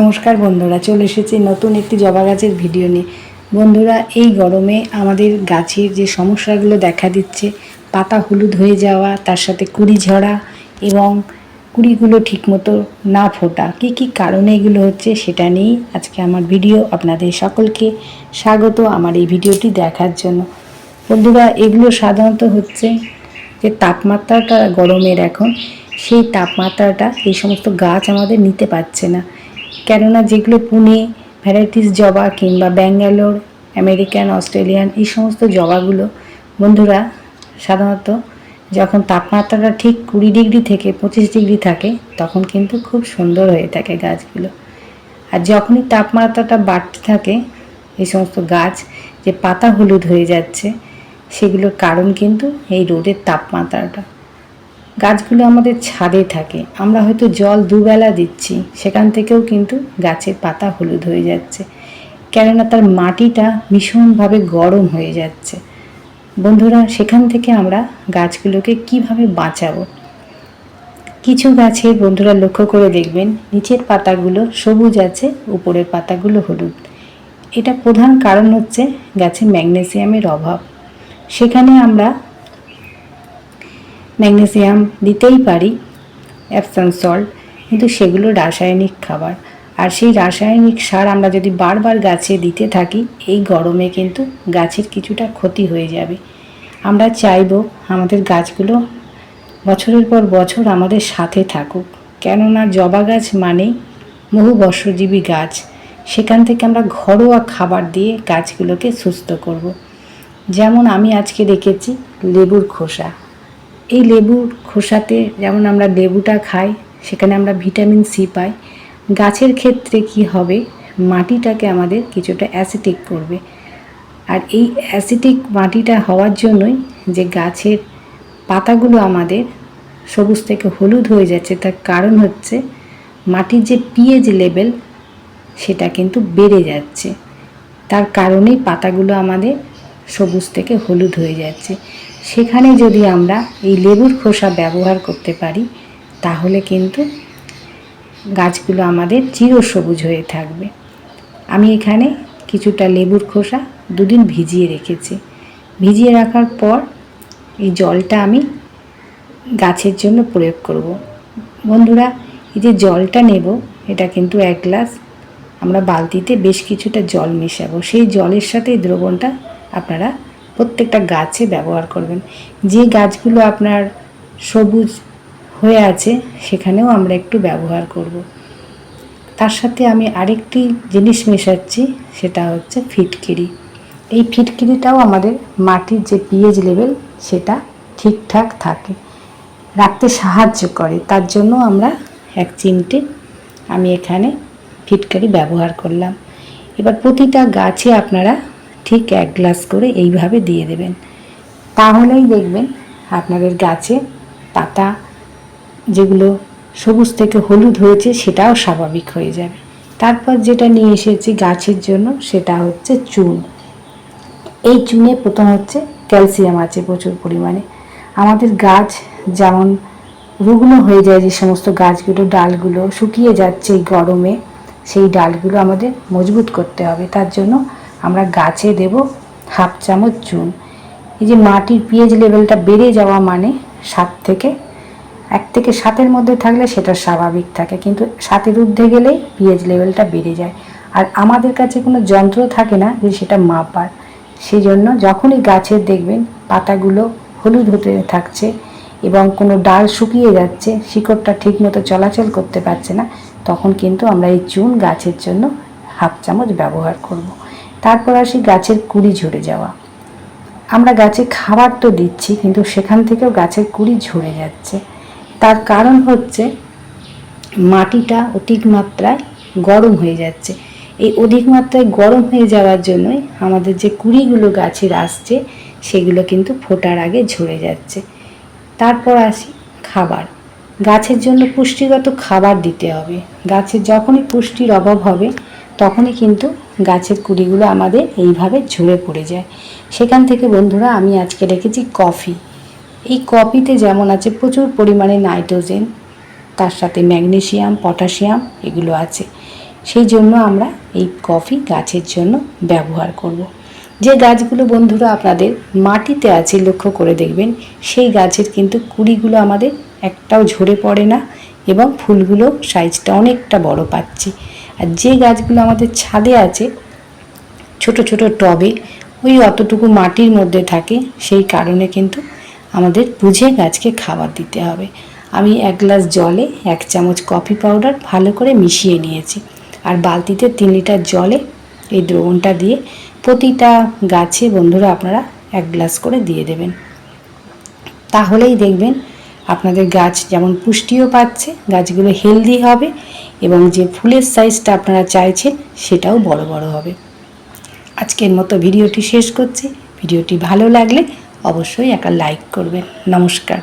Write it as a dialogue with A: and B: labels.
A: নমস্কার বন্ধুরা, চলে এসেছি নতুন একটি জবা গাছের ভিডিও নিয়ে। বন্ধুরা, এই গরমে আমাদের গাছের যে সমস্যাগুলো দেখা দিচ্ছে, পাতা হলুদ হয়ে যাওয়া, তার সাথে কুড়ি ঝরা এবং কুড়িগুলো ঠিকমতো না ফোটা। কী কী কারণে এগুলো হচ্ছে সেটা নিয়েই আজকে আমার ভিডিও আপনাদের সকলকে স্বাগত আমার এই ভিডিওটি দেখার জন্য। বন্ধুরা, এগুলো সাধারণত হচ্ছে যে তাপমাত্রাটা গরমের এখন, সেই তাপমাত্রাটা এই সমস্ত গাছ আমাদের নিতে পারছে না। কেননা যেগুলো পুনে, ভ্যারাইটিস জবা কিংবা ব্যাঙ্গালোর, আমেরিকান, অস্ট্রেলিয়ান, এই সমস্ত জবাগুলো, বন্ধুরা, সাধারণত যখন তাপমাত্রাটা ঠিক কুড়ি ডিগ্রি থেকে পঁচিশ ডিগ্রি থাকে, তখন কিন্তু খুব সুন্দর হয়ে থাকে গাছগুলো। আর যখনই তাপমাত্রাটা বাড়তে থাকে, এই সমস্ত গাছ যে পাতা হলুদ হয়ে যাচ্ছে, সেগুলোর কারণ কিন্তু এই রোদের তাপমাত্রাটা। গাছগুলো আমাদের ছাদে থাকে। আমরা হয়তো জল দুবেলা দিচ্ছি, সেখান থেকেও কিন্তু গাছের পাতা হলুদ হয়ে যাচ্ছে। কেননা তার মাটিটা ভীষণভাবে গরম হয়ে যাচ্ছে। বন্ধুরা, সেখান থেকে আমরা গাছগুলোকে কীভাবে বাঁচাবো? কিছু গাছে বন্ধুরা লক্ষ্য করে দেখবেন, নিচের পাতাগুলো সবুজ আছে, উপরের পাতাগুলো হলুদ। এটা প্রধান কারণ হচ্ছে গাছে ম্যাগনেসিয়ামের অভাব। সেখানে আমরা ম্যাগনেসিয়াম দিতেই পারি অ্যাপসাম সল্ট কিন্তু সেগুলো রাসায়নিক খাবার। আর সেই রাসায়নিক সার আমরা যদি বারবার গাছে দিতে থাকি, এই গরমে কিন্তু গাছের কিছুটা ক্ষতি হয়ে যাবে। আমরা চাইব আমাদের গাছগুলো বছরের পর বছর আমাদের সাথে থাকুক। কেননা জবা গাছ মানেই বহু বর্ষজীবী গাছ। সেখান থেকে আমরা ঘরোয়া খাবার দিয়ে গাছগুলোকে সুস্থ করব। যেমন আমি আজকে রেখেছি লেবুর খোসা। এই লেবুর খোসাতে যেমন আমরা লেবুটা খাই, সেখানে আমরা ভিটামিন সি পাই। গাছের ক্ষেত্রে কি হবে? মাটিটাকে আমাদের কিছুটা অ্যাসিটিক করবে। আর এই অ্যাসিটিক মাটিটা হওয়ার জন্যই যে গাছের পাতাগুলো আমাদের সবুজ থেকে হলুদ হয়ে যাচ্ছে, তার কারণ হচ্ছে মাটির যে পিএইচ লেভেল সেটা কিন্তু বেড়ে যাচ্ছে। তার কারণেই পাতাগুলো আমাদের সবুজ থেকে হলুদ হয়ে যাচ্ছে। সেখানে যদি আমরা এই লেবুর খোসা ব্যবহার করতে পারি, তাহলে কিন্তু গাছগুলো আমাদের চিরসবুজ হয়ে থাকবে। আমি এখানে কিছুটা লেবুর খোসা দুদিন ভিজিয়ে রেখেছি। ভিজিয়ে রাখার পর এই জলটা আমি গাছের জন্য প্রয়োগ করব। বন্ধুরা, এই যে জলটা নেব, এটা কিন্তু এক গ্লাস। আমরা বালতিতে বেশ কিছুটা জল মেশাবো। সেই জলের সাথে এই দ্রবণটা আপনারা প্রত্যেকটা গাছে ব্যবহার করবেন। যে গাছগুলো আপনার সবুজ হয়ে আছে, সেখানেও আমরা একটু ব্যবহার করব। তার সাথে আমি আরেকটি জিনিস মেশাচ্ছি, সেটা হচ্ছে ফিটকিরি। এই ফিটকিরিটাও আমাদের মাটির যে পিএইচ লেভেল সেটা ঠিকঠাক থাকে। রাখতে সাহায্য করে। তার জন্য আমরা এক চিমটে আমি এখানে ফিটকারি ব্যবহার করলাম। এবার প্রতিটা গাছে আপনারা ঠিক এক গ্লাস করে এইভাবে দিয়ে দেবেন। তাহলেই দেখবেন আপনাদের গাছে পাতা যেগুলো সবুজ থেকে হলুদ হয়েছে সেটাও স্বাভাবিক হয়ে যাবে। তারপর যেটা নিয়ে এসেছি গাছের জন্য সেটা হচ্ছে চুন। এই চুনে প্রথম হচ্ছে ক্যালসিয়াম আছে প্রচুর পরিমাণে। আমাদের গাছ যেমন রুগ্ন হয়ে যায় যে সমস্ত গাছগুলো, ডালগুলো শুকিয়ে যাচ্ছে এই গরমে, সেই ডালগুলো আমাদের মজবুত করতে হবে। তার জন্য আমরা গাছে দেব হাফ চামচ চুন এই যে মাটির পিএইচ লেভেলটা বেড়ে যাওয়া মানে সাত থেকে, এক থেকে সাতের মধ্যে থাকলে সেটা স্বাভাবিক থাকে, কিন্তু সাতের ঊর্ধ্বে গেলেই পিএইচ লেভেলটা বেড়ে যায়। আর আমাদের কাছে কোনো যন্ত্র থাকে না যে সেটা মাপার। সেই জন্য যখনই গাছের দেখবেন পাতাগুলো হলুদ হতে থাকছে এবং কোনো ডাল শুকিয়ে যাচ্ছে, শিকড়টা ঠিকমতো চলাচল করতে পারছে না, তখন কিন্তু আমরা এই চুন গাছের জন্য হাফ চামচ ব্যবহার করব। তারপর আসি গাছের কুড়ি ঝরে যাওয়া। আমরা গাছে খাবার তো দিচ্ছি, কিন্তু সেখান থেকেও গাছের কুড়ি ঝরে যাচ্ছে। তার কারণ হচ্ছে মাটিটা অধিক মাত্রায় গরম হয়ে যাচ্ছে। এই অধিক মাত্রায় গরম হয়ে যাওয়ার জন্যই আমাদের যে কুড়িগুলো গাছের আসছে, সেগুলো কিন্তু ফোটার আগে ঝরে যাচ্ছে। তারপর আসি খাবার। গাছের জন্য পুষ্টিগত খাবার দিতে হবে। গাছের যখনই পুষ্টির অভাব হবে তখনই কিন্তু গাছের কুড়িগুলো আমাদের এইভাবে ঝরে পড়ে যায়। সেখান থেকে বন্ধুরা আমি আজকে রেখেছি কফি। এই কফিতে যেমন আছে প্রচুর পরিমাণে নাইট্রোজেন, তার সাথে ম্যাগনেসিয়াম পটাশিয়াম এগুলো আছে। সেই জন্য আমরা এই কফি গাছের জন্য ব্যবহার করব। যে গাছগুলো বন্ধুরা আপনাদের মাটিতে আছে, লক্ষ্য করে দেখবেন, সেই গাছের কিন্তু কুড়িগুলো আমাদের একটাও ঝরে পড়ে না এবং ফুলগুলো সাইজটা অনেকটা বড় পাচ্ছি। আর যে গাছগুলো আমাদের ছাদে আছে, ছোট ছোট টবে, ওই অতটুকু মাটির মধ্যে থাকে, সেই কারণে কিন্তু আমাদের বুঝে গাছকে খাবার দিতে হবে। আমি এক গ্লাস জলে এক চামচ কফি পাউডার ভালো করে মিশিয়ে নিয়েছি। আর বালতিতে তিন লিটার জলে এই দ্রবণটা দিয়ে প্রতিটা গাছে বন্ধুরা আপনারা এক গ্লাস করে দিয়ে দেবেন। তাহলেই দেখবেন আপনাদের গাছ যেমন পুষ্টিও পাচ্ছে, গাছগুলো হেলদি হবে এবং যে ফুলের সাইজটা আপনারা চাইছেন সেটাও বড় বড় হবে। আজকের মতো ভিডিওটি শেষ করছি। ভিডিওটি ভালো লাগলে অবশ্যই একটা লাইক করবেন। নমস্কার।